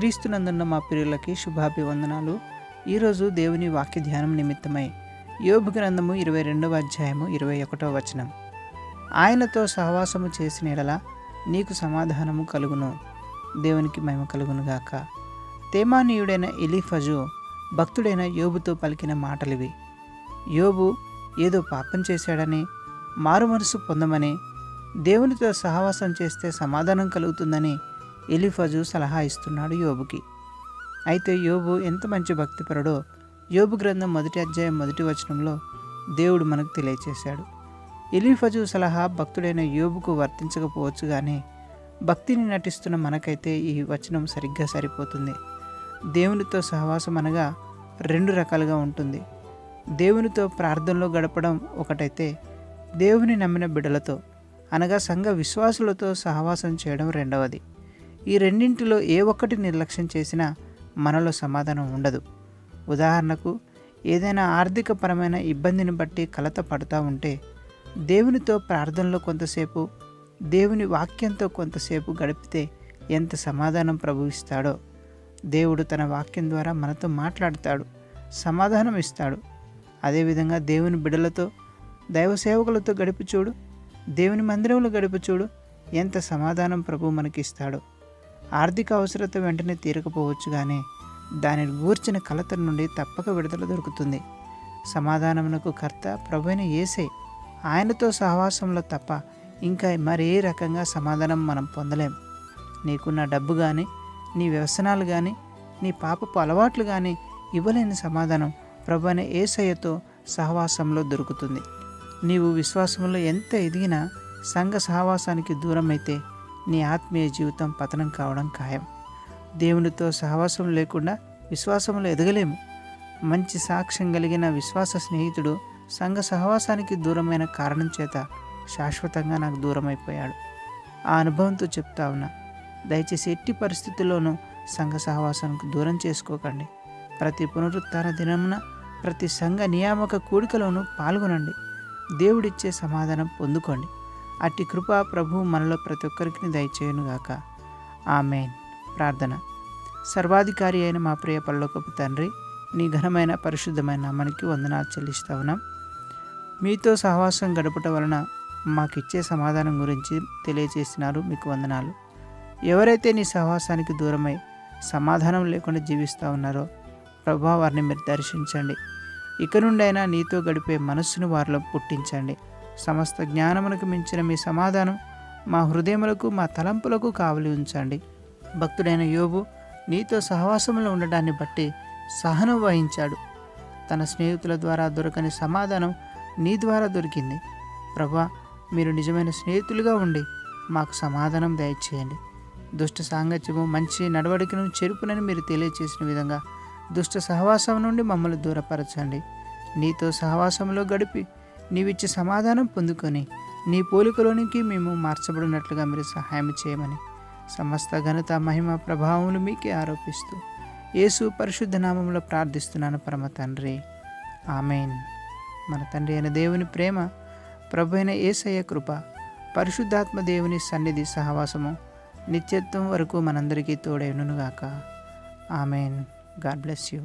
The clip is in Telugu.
క్రీస్తునందున్న మా ప్రియులకి శుభాభివందనాలు. ఈరోజు దేవుని వాక్య ధ్యానం నిమిత్తమై యోబు గ్రంథము ఇరవై రెండవ అధ్యాయము ఇరవై ఒకటవ వచనం. ఆయనతో సహవాసము చేసిన ఎడల నీకు సమాధానము కలుగును. దేవునికి మహిమ కలుగునుగాక తేమానీయుడైన ఎలీఫజు భక్తుడైన యోబుతో పలికిన మాటలివి. యోబు ఏదో పాపం చేశాడని మారుమనసు పొందమని దేవునితో సహవాసం చేస్తే సమాధానం కలుగుతుందని ఎలిఫజు సలహా ఇస్తున్నాడు యోబుకి. అయితే యోబు ఎంత మంచి భక్తిపరుడో యోబు గ్రంథం మొదటి అధ్యాయం మొదటి వచనంలో దేవుడు మనకు తెలియచేశాడు. ఎలిఫజు సలహా భక్తుడైన యోబుకు వర్తించకపోవచ్చు కానీ భక్తిని నటిస్తున్న మనకైతే ఈ వచనం సరిగ్గా సరిపోతుంది. దేవునితో సహవాసం అనగా రెండు రకాలుగా ఉంటుంది. దేవునితో ప్రార్థనలో గడపడం ఒకటైతే దేవుని నమ్మిన బిడలతో అనగా సంఘ విశ్వాసులతో సహవాసం చేయడం రెండవది. ఈ రెండింటిలో ఏ ఒక్కటి నిర్లక్ష్యం చేసినా మనలో సమాధానం ఉండదు. ఉదాహరణకు ఏదైనా ఆర్థికపరమైన ఇబ్బందిని బట్టి కలత పడుతూ ఉంటే దేవునితో ప్రార్థనలో కొంతసేపు దేవుని వాక్యంతో కొంతసేపు గడిపితే ఎంత సమాధానం ప్రభువిస్తాడో దేవుడు తన వాక్యం ద్వారా మనతో మాట్లాడతాడు సమాధానం ఇస్తాడు. అదేవిధంగా దేవుని బిడలతో దైవ సేవకులతో గడిపి చూడు దేవుని మందిరంలో గడిపి చూడు ఎంత సమాధానం ప్రభు మనకిస్తాడో. ఆర్థిక అవసరత వెంటనే తీరకపోవచ్చు కానీ దానిని గూర్చిన కలత నుండి తప్పక విడుదల దొరుకుతుంది. సమాధానమునకు కర్త ప్రభుైన ఏసే ఆయనతో సహవాసంలో తప్ప ఇంకా మరే రకంగా సమాధానం మనం పొందలేం. నీకున్న డబ్బు కానీ నీ వ్యసనాలు కానీ నీ పాపపు అలవాట్లు కానీ ఇవ్వలేని సమాధానం ప్రభు అనే ఏసయ్యతో సహవాసంలో దొరుకుతుంది. నీవు విశ్వాసంలో ఎంత ఎదిగినా సంఘ సహవాసానికి దూరమైతే నీ ఆత్మీయ జీవితం పతనం కావడం ఖాయం. దేవునితో సహవాసం లేకుండా విశ్వాసంలో ఎదగలేము. మంచి సాక్ష్యం కలిగిన విశ్వాస స్నేహితుడు సంఘ సహవాసానికి దూరమైన కారణం చేత శాశ్వతంగా నాకు దూరమైపోయాడు. ఆ అనుభవంతో చెప్తా ఉన్నా దయచేసి ఎట్టి పరిస్థితుల్లోనూ సంఘ సహవాసానికి దూరం చేసుకోకండి. ప్రతి పునరుత్థాన దినమున ప్రతి సంఘ నియామక కూడికలోనూ పాల్గొనండి. దేవుడిచ్చే సమాధానం పొందుకోండి. అట్టి కృప ప్రభు మనలో ప్రతి ఒక్కరికి దయచేయునుగాక ఆమెన్. ప్రార్థన. సర్వాధికారి అయిన మా ప్రియ పరలోకపు తండ్రి నీ ఘనమైన పరిశుద్ధమైన నామానికి వందనాలు చెల్లిస్తా ఉన్నాం. మీతో సహవాసం గడపటం వలన మాకు ఇచ్చే సమాధానం గురించి తెలియజేసినారు మీకు వందనాలు. ఎవరైతే నీ సహవాసానికి దూరమై సమాధానం లేకుండా జీవిస్తూ ఉన్నారో ప్రభా వారిని మీరు దర్శించండి. ఇక నుండైనా నీతో గడిపే మనస్సును వారిలో పుట్టించండి. సమస్త జ్ఞానమునకు మించిన మీ సమాధానం మా హృదయములకు మా తలంపులకు కావలి ఉంచండి. భక్తుడైన యోబు నీతో సహవాసంలో ఉండడాన్ని బట్టి సహనం వహించాడు. తన స్నేహితుల ద్వారా దొరకని సమాధానం నీ ద్వారా దొరికింది. ప్రభా మీరు నిజమైన స్నేహితులుగా ఉండి మాకు సమాధానం దయచేయండి. దుష్ట సాంగత్యము మంచి నడవడికను చెరుపునని మీరు తెలియచేసిన విధంగా దుష్ట సహవాసం నుండి మమ్మల్ని దూరపరచండి. నీతో సహవాసంలో గడిపి నీవిచ్చే సమాధానం పొందుకొని నీ పోలికలోనికి మేము మార్చబడినట్లుగా మీరు సహాయం చేయమని సమస్త ఘనత మహిమ ప్రభావములు మీకే ఆరోపిస్తూ యేసు పరిశుద్ధ నామంలో ప్రార్థిస్తున్నాను పరమ తండ్రి. ఆమెన్. మన తండ్రి అయిన దేవుని ప్రేమ ప్రభు అయిన ఏసయ్య కృప పరిశుద్ధాత్మ దేవుని సన్నిధి సహవాసము నిత్యత్వం వరకు మనందరికీ తోడైననుగాక ఆమెన్. God bless you.